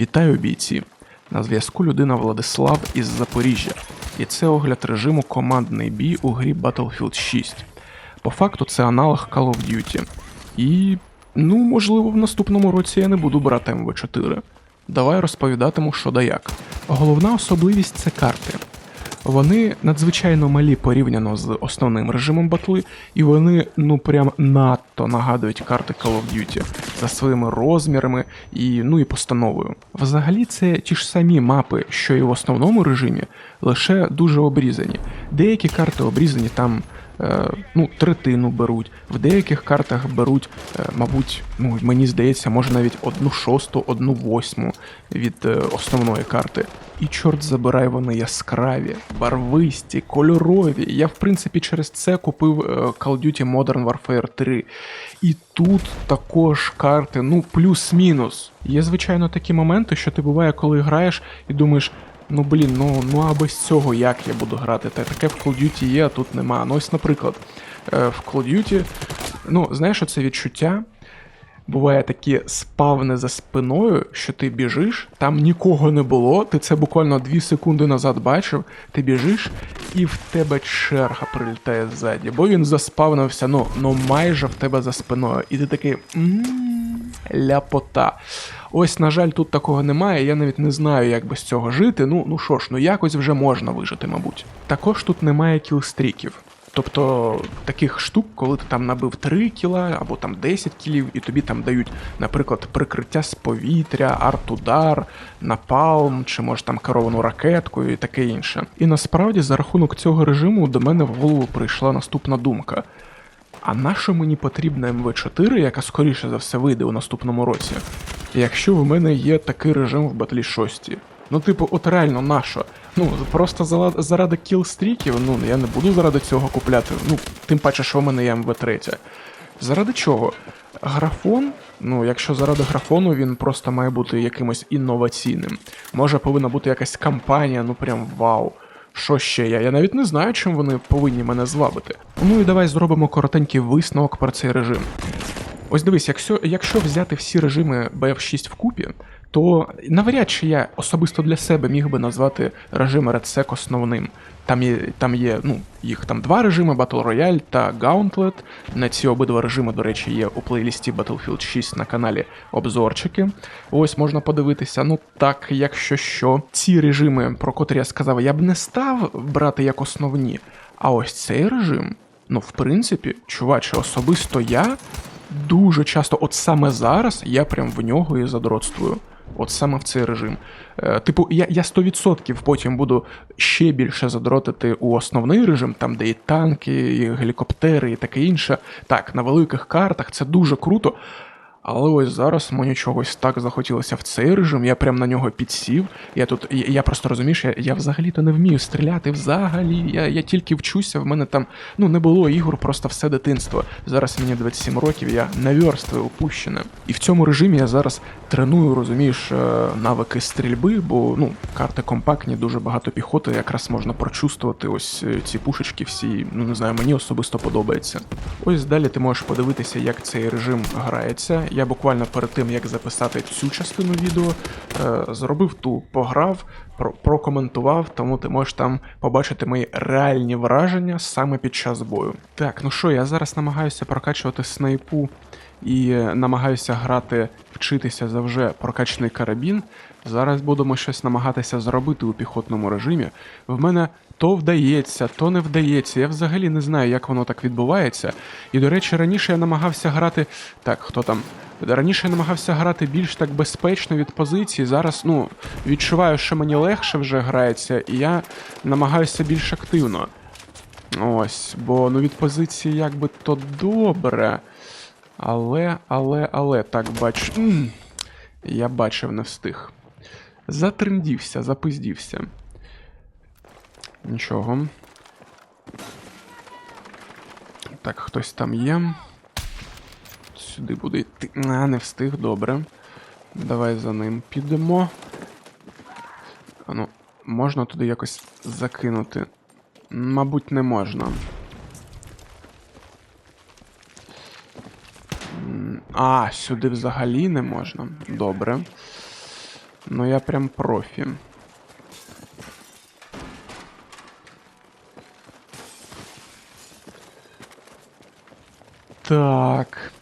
Вітаю бійці! На зв'язку людина Владислав із Запоріжжя, і це огляд режиму командний бій у грі Battlefield 6. По факту це аналог Call of Duty. І, ну, можливо, в наступному році я не буду брати МВ4. Давай розповідатиму, що да як. Головна особливість це карти. Вони надзвичайно малі порівняно з основним режимом батли, і вони ну прям надто нагадують карти Call of Duty за своїми розмірами і ну і постановою. Взагалі, це ті ж самі мапи, що і в основному режимі, лише дуже обрізані. Деякі карти обрізані там. Е, Ну, третину беруть, в деяких картах беруть, е, мабуть, ну мені здається, може навіть одну шосту, одну восьму від е, основної карти. І чорт забирай, вони яскраві, барвисті, кольорові. Я, в принципі, через це купив Call Duty Modern Warfare 3. І тут також карти, ну, плюс-мінус. Є, звичайно, такі моменти, що ти буває, коли граєш і думаєш. Ну блін, ну ну а без цього як я буду грати? Та таке в Call Duty є, а тут нема. Ну ось, наприклад, е, в Call Duty, ну, знаєш, оце відчуття, буває такі спавни за спиною, що ти біжиш, там нікого не було, ти це буквально 2 секунди назад бачив, ти біжиш, і в тебе черга прилітає ззаді, бо він заспавнився, ну, ну майже в тебе за спиною. І ти такий. «М, Ляпота. Ось, на жаль, тут такого немає, я навіть не знаю, як без цього жити. Ну, ну що ж, ну якось вже можна вижити, мабуть. Також тут немає кілстріків. Тобто таких штук, коли ти там набив 3 кіла або там 10 кілів, і тобі там дають, наприклад, прикриття з повітря, арт-удар, напалм, чи може там керовану ракеткою і таке інше. І насправді за рахунок цього режиму до мене в голову прийшла наступна думка. А нащо мені потрібна МВ4, яка скоріше за все вийде у наступному році, якщо в мене є такий режим в Батлі 6? Ну, типу, от реально нащо? Ну, просто заради кілстріків, ну я не буду заради цього купляти. Ну, тим паче, що в мене є МВ3. Заради чого? Графон, ну, якщо заради графону, він просто має бути якимось інноваційним. Може повинна бути якась кампанія, ну прям вау. Що ще я? Я навіть не знаю, чим вони повинні мене звабити. Ну і давай зробимо коротенький висновок про цей режим. Ось дивись, якщо, якщо взяти всі режими BF6 вкупі, то навряд чи я особисто для себе міг би назвати режим RedSec основним. Там є, там є, ну, їх там два режими Battle Royale та Gauntlet. На ці обидва режими, до речі, є у плейлісті Battlefield 6 на каналі обзорчики. Ось можна подивитися. Ну так, якщо що, ці режими, про котрі я сказав, я б не став брати як основні. А ось цей режим, ну, в принципі, чуваче, особисто я дуже часто, от саме зараз, я прям в нього і задротствую. От саме в цей режим. Е, типу, я, я 100% потім буду ще більше задротити у основний режим, там, де і танки, і гелікоптери, і таке інше. Так, на великих картах це дуже круто. Але ось зараз мені чогось так захотілося в цей режим, я прям на нього підсів. Я тут, я, я просто розумієш, я, я взагалі-то не вмію стріляти взагалі. Я, я тільки вчуся, в мене там ну не було ігор просто все дитинство. Зараз мені 27 років, я наверстую упущене. І в цьому режимі я зараз треную, розумієш, е, навики стрільби, бо ну, карти компактні, дуже багато піхоти, якраз можна прочувствувати ось е, ці пушечки всі, ну не знаю, мені особисто подобається. Ось далі ти можеш подивитися, як цей режим грається. Я буквально перед тим, як записати цю частину відео, е, зробив ту, пограв, про- прокоментував, тому ти можеш там побачити мої реальні враження саме під час бою. Так, ну що, я зараз намагаюся прокачувати снайпу і е, намагаюся грати, вчитися за вже прокачаний карабін. Зараз будемо щось намагатися зробити у піхотному режимі. В мене то вдається, то не вдається. Я взагалі не знаю, як воно так відбувається. І, до речі, раніше я намагався грати. Так, хто там? Раніше я намагався грати більш так безпечно від позиції. Зараз, ну, відчуваю, що мені легше вже грається, і я намагаюся більш активно. Ось, бо ну від позиції якби то добре. Але, але, але, так бач. Я бачив, не встиг. Затрендівся, запиздівся. Нічого. Так, хтось там є. Сюди буде йти. А, не встиг, добре. Давай за ним підемо. А ну, можна туди якось закинути? Мабуть, не можна. А, сюди взагалі не можна. Добре. Ну я прям профі. Так.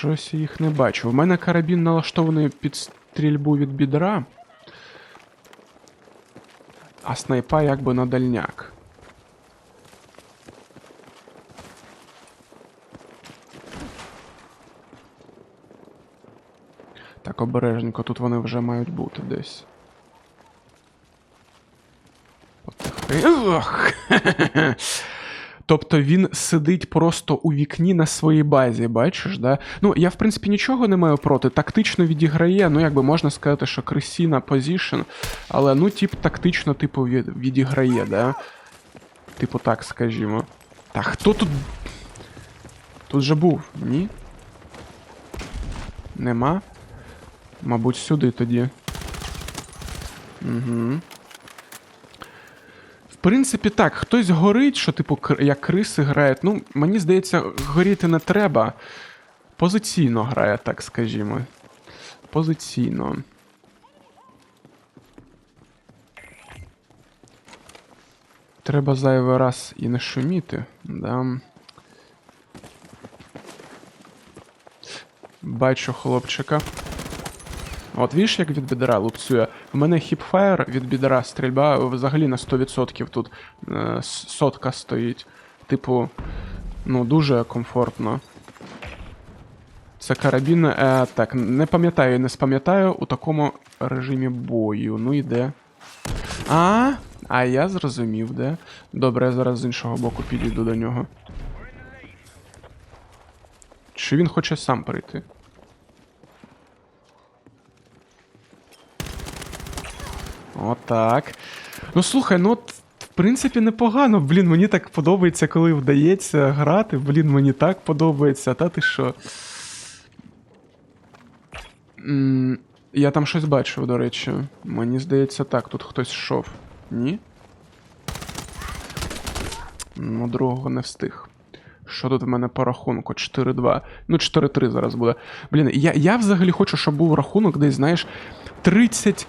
Щось їх не бачу. У мене карабін налаштований під стрільбу від бідра. А снайпа якби на дальняк. Так, обережненько, тут вони вже мають бути десь. Ох! Тобто він сидить просто у вікні на своїй базі, бачиш, да? Ну, я в принципі нічого не маю проти. Тактично відіграє, ну якби можна сказати, що крисіна позішн, але ну, тип тактично, типу, від, відіграє, да? Типу так, скажімо. Так, хто тут. Тут же був, ні? Нема? Мабуть, сюди тоді. Угу. Принципі, так, хтось горить, що, типу, як криси грають. Ну, мені здається, горіти не треба. Позиційно грає, так скажімо. Позиційно. Треба зайвий раз і не шуміти. Да. Бачу хлопчика. От видиш, як від бідра лупцює. У мене хіпфаєр від бідра стрільба взагалі на 100% тут е, сотка стоїть. Типу, ну, дуже комфортно. Це карабін. Е, так, не пам'ятаю і не спам'ятаю у такому режимі бою. Ну іде. А, а я зрозумів, де. Добре, я зараз з іншого боку підійду до нього. Чи він хоче сам прийти? Отак. Ну слухай, ну от, в принципі, непогано. Блін, мені так подобається, коли вдається грати. Блін, мені так подобається, та ти що. М, Я там щось бачив, до речі. Мені здається, так, тут хтось йшов. Ні? Ну, другого не встиг. Що тут в мене по рахунку? 4-2. Ну, 4-3 зараз буде. Блін, я, я взагалі хочу, щоб був рахунок десь, знаєш, 30-10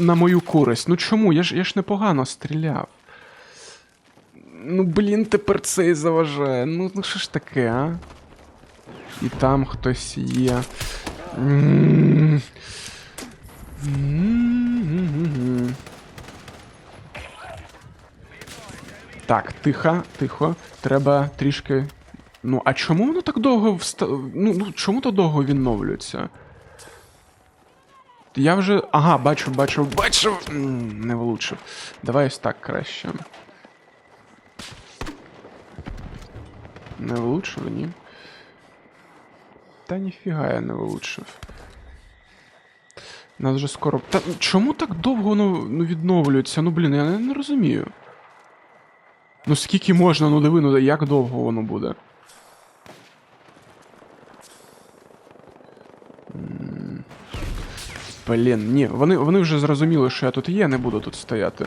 на мою користь. Ну чому? Я ж, я ж непогано стріляв. Ну, блін, тепер це і заважає. Ну, ну що ж таке, а? І там хтось є. М. Так, тихо, тихо. Треба трішки. Ну, а чому воно так довго вста... Ну, ну чому то довго відновлюється? Я вже. Ага, бачу, бачу, бачу. Не влучив. Давай ось так краще. Не влучив, ні. Та ніфіга я не влучив. Нас вже скоро. Та чому так довго воно ну, відновлюється? Ну блін, я не, розумію. Ну скільки можна, ну диви, ну як довго воно буде? Блін, ні, вони, вони вже зрозуміли, що я тут є, не буду тут стояти.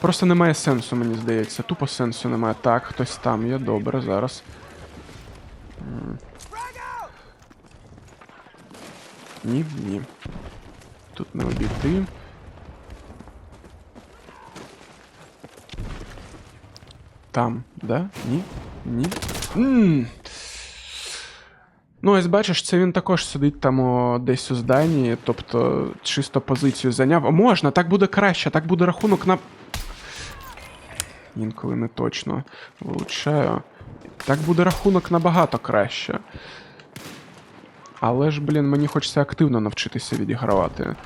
Просто немає сенсу, мені здається. Тупо сенсу немає. Так, хтось там є, добре, зараз. Ні, ні. Тут не обійти. Там, да? Ні? Ні? Ммм. Ну, ось бачиш, це він також сидить там о, десь у зданні, тобто чисто позицію зайняв. Можна, так буде краще, так буде рахунок на. Інколи не точно влучаю. Так буде рахунок набагато краще. Але ж, блін, мені хочеться активно навчитися відігравати.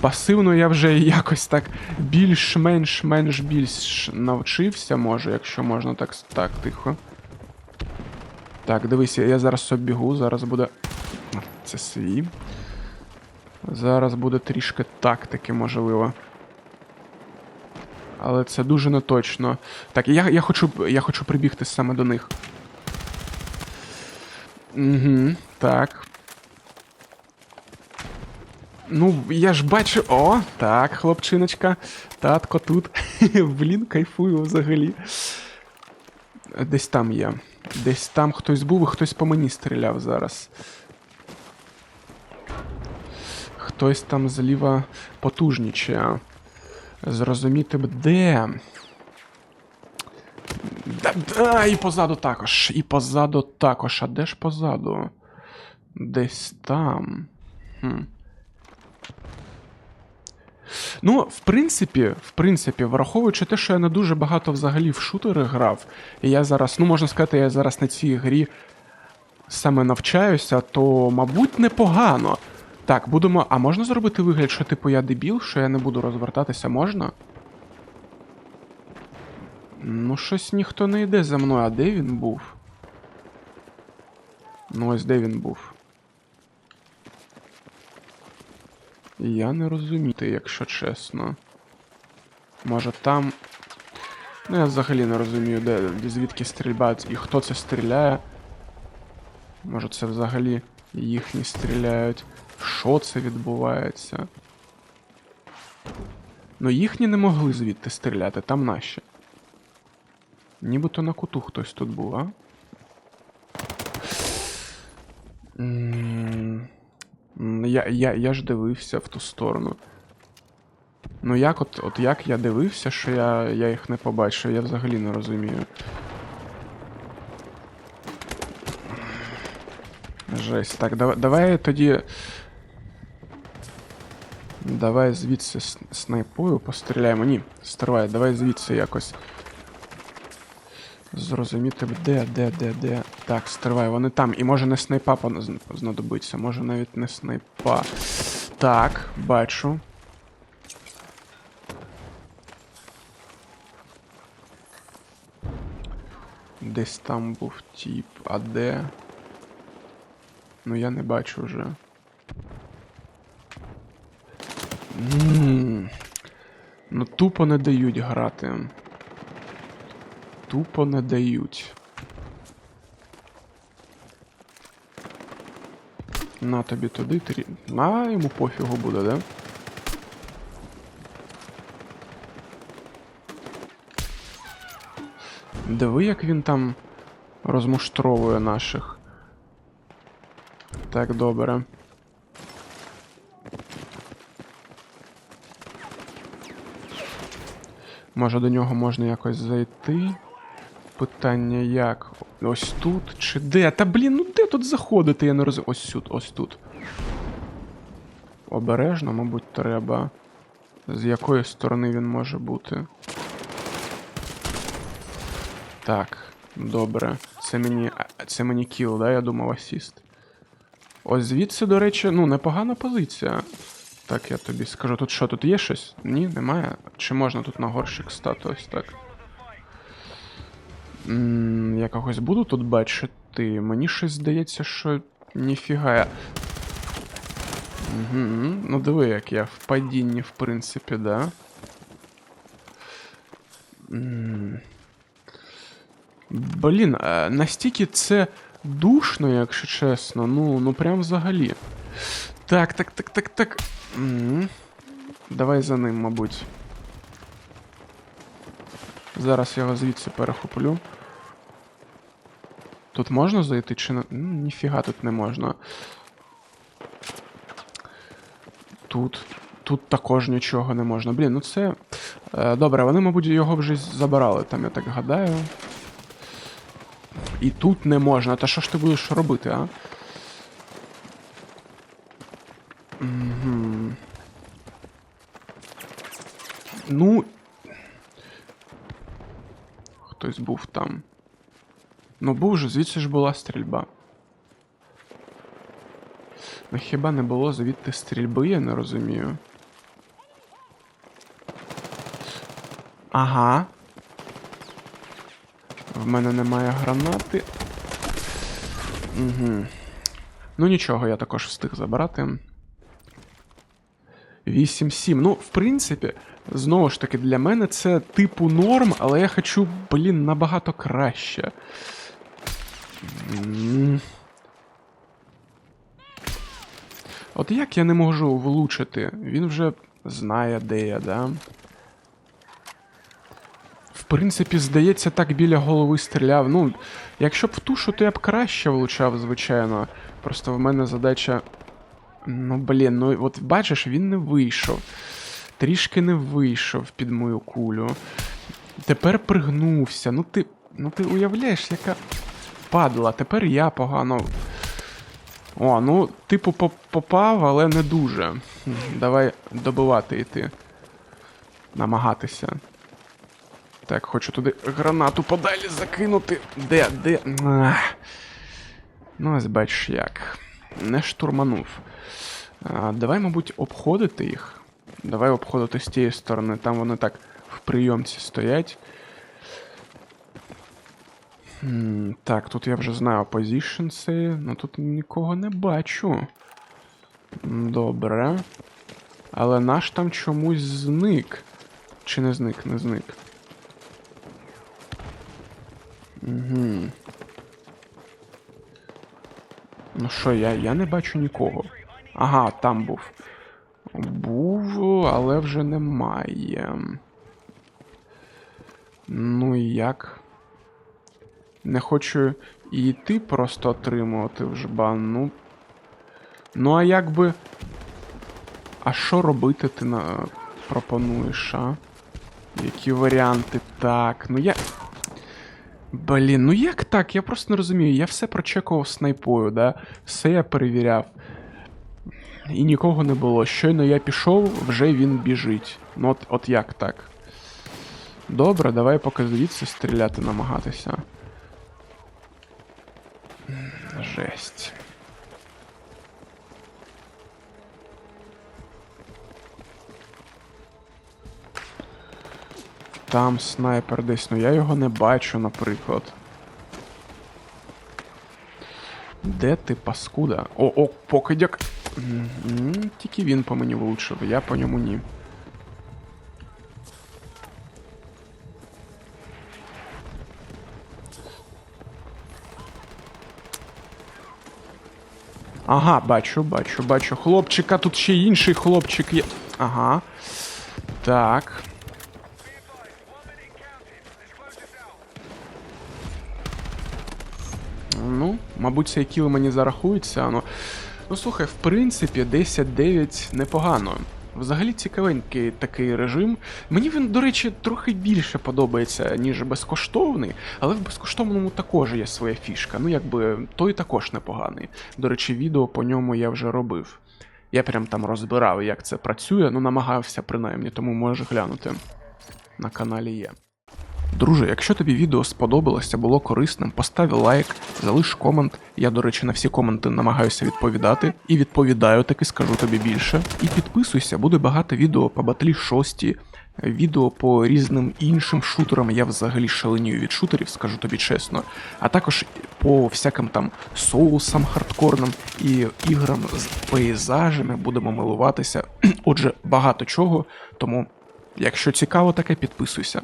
Пасивно я вже якось так більш-менш менш більш навчився, може, якщо можна так. Так, тихо. Так, дивись, я зараз оббігу, зараз буде. Це свій. Зараз буде трішки тактики, можливо. Але це дуже неточно. Так, я, я, хочу, я хочу прибігти саме до них. Угу, так. Ну, я ж бачу. О, так, хлопчиночка. Татко тут. Блін, кайфую взагалі. Десь там є. Десь там хтось був і хтось по мені стріляв зараз. хтось там зліва потужнічає. Зрозуміти б де. Да, да, і позаду також. І позаду також. А де ж позаду? Десь там. Хм. Ну, в принципі, в принципі, враховуючи те, що я не дуже багато взагалі в шутери грав, і я зараз, ну можна сказати, я зараз на цій грі саме навчаюся, то, мабуть, непогано. Так, будемо. А можна зробити вигляд, що типу я дебіл, що я не буду розвертатися, можна? Ну, щось ніхто не йде за мною, а де він був? Ну, ось де він був. Я не розумію, якщо чесно. Може там. Ну, я взагалі не розумію, де, звідки стрільба і хто це стріляє. Може це взагалі їхні стріляють. Що це відбувається? Ну їхні не могли звідти стріляти, там наші. Нібито на куту хтось тут був, а? Я, я, я ж дивився в ту сторону. Ну як от, от як я дивився, що я, я їх не побачив, я взагалі не розумію. Жесть. Так, давай, давай тоді. Давай звідси снайпою постріляємо. Ні, стривай, давай звідси якось. Зрозуміти де, де, де, де. Так, стривай, вони там. І може не снайпа знадобиться, може навіть не снайпа. Так, бачу. Десь там був тіп, а де? Ну я не бачу вже. М, Ну тупо не дають грати. Тупо не дають. На тобі туди трі. А йому пофігу буде, да? Диви, як він там розмуштровує наших. Так, добре. Може до нього можна якось зайти? Питання як? Ось тут чи де? Та блін, ну де тут заходити? Я не розумію. Ось тут, ось тут. Обережно, мабуть, треба. З якої сторони він може бути? Так, добре. Це мені. Це мені кіл, да? Я думав асіст. Ось звідси, до речі, ну, непогана позиція. Так, я тобі скажу. Тут що, тут є щось? Ні, немає. Чи можна тут на горщик стати ось так? Я когось буду тут бачити. Мені щось здається, що ніфіга. Угу. Ну диви, як я в падінні, в принципі, да. Блін, настільки це душно, якщо чесно. Ну, ну прям взагалі. Так, так, так, так, так. Давай за ним, мабуть. Зараз я його звідси перехоплю. Тут можна зайти чи не. Ніфіга тут не можна. Тут. Тут також нічого не можна. Блін, ну це. Е, добре, вони, мабуть, його вже забирали, там, я так гадаю. І тут не можна. Та що ж ти будеш робити, а? Угу. Ну. Хтось був там. Ну був же, звідси ж була стрільба. Ну хіба не було звідти стрільби, я не розумію. Ага. В мене немає гранати. Угу. Ну нічого, я також встиг забрати. 8-7. Ну, в принципі, знову ж таки, для мене це типу норм, але я хочу, блін, набагато краще. От як я не можу влучити? Він вже знає, де я, да? В принципі, здається, так біля голови стріляв. Ну, якщо б в тушу, то я б краще влучав, звичайно. Просто в мене задача Ну, блін, ну от бачиш, він не вийшов. Трішки не вийшов під мою кулю. Тепер пригнувся. Ну ти. Ну ти уявляєш, яка падла. Тепер я погано. О, ну, типу, попав, але не дуже. Давай добивати йти. Намагатися. Так, хочу туди гранату подалі закинути. Де, де? Ну, ось бачиш як. Не штурманув. Давай, мабуть, обходити їх. Давай обходити з тієї сторони. Там вони так в прийомці стоять. Так, тут я вже знаю позішнси, ну тут нікого не бачу. Добре. Але наш там чомусь зник. Чи не зник, не зник. Угу. Ну що, я, я не бачу нікого. Ага, там був. Був, але вже немає. Ну і як? Не хочу і йти просто отримувати в жбан. Ну. Ну, а як би. А що робити ти на... пропонуєш, а? Які варіанти? Так, ну я. Блін, ну як так? Я просто не розумію. Я все прочекував снайпою, да? Все я перевіряв. І нікого не було. Щойно я пішов, вже він біжить. Ну от, от як так? Добре, давай поки звідси стріляти намагатися. Жесть. Там снайпер десь, ну я його не бачу, наприклад. Де ти, паскуда? О, о, покидяк. М, Тільки він по мені влучив, я по ньому ні. Ага, бачу, бачу, бачу. Хлопчика, тут ще інший хлопчик є. Ага. Так. Ну, мабуть, цей кіл мені зарахується. Ну, ну слухай, в принципі, 10-9 непогано. Взагалі цікавенький такий режим. Мені він, до речі, трохи більше подобається, ніж безкоштовний, але в безкоштовному також є своя фішка. Ну, якби той також непоганий. До речі, відео по ньому я вже робив. Я прям там розбирав, як це працює, ну намагався принаймні, тому можеш глянути. На каналі є. Друже, якщо тобі відео сподобалося, було корисним, постав лайк, залиш комент. Я, до речі, на всі коменти намагаюся відповідати. І відповідаю, таки скажу тобі більше. І підписуйся, буде багато відео по батлі 6, відео по різним іншим шутерам. Я взагалі шаленію від шутерів, скажу тобі чесно. А також по всяким там соусам хардкорним і іграм з пейзажами будемо милуватися. Отже, багато чого. Тому, якщо цікаво таке, підписуйся.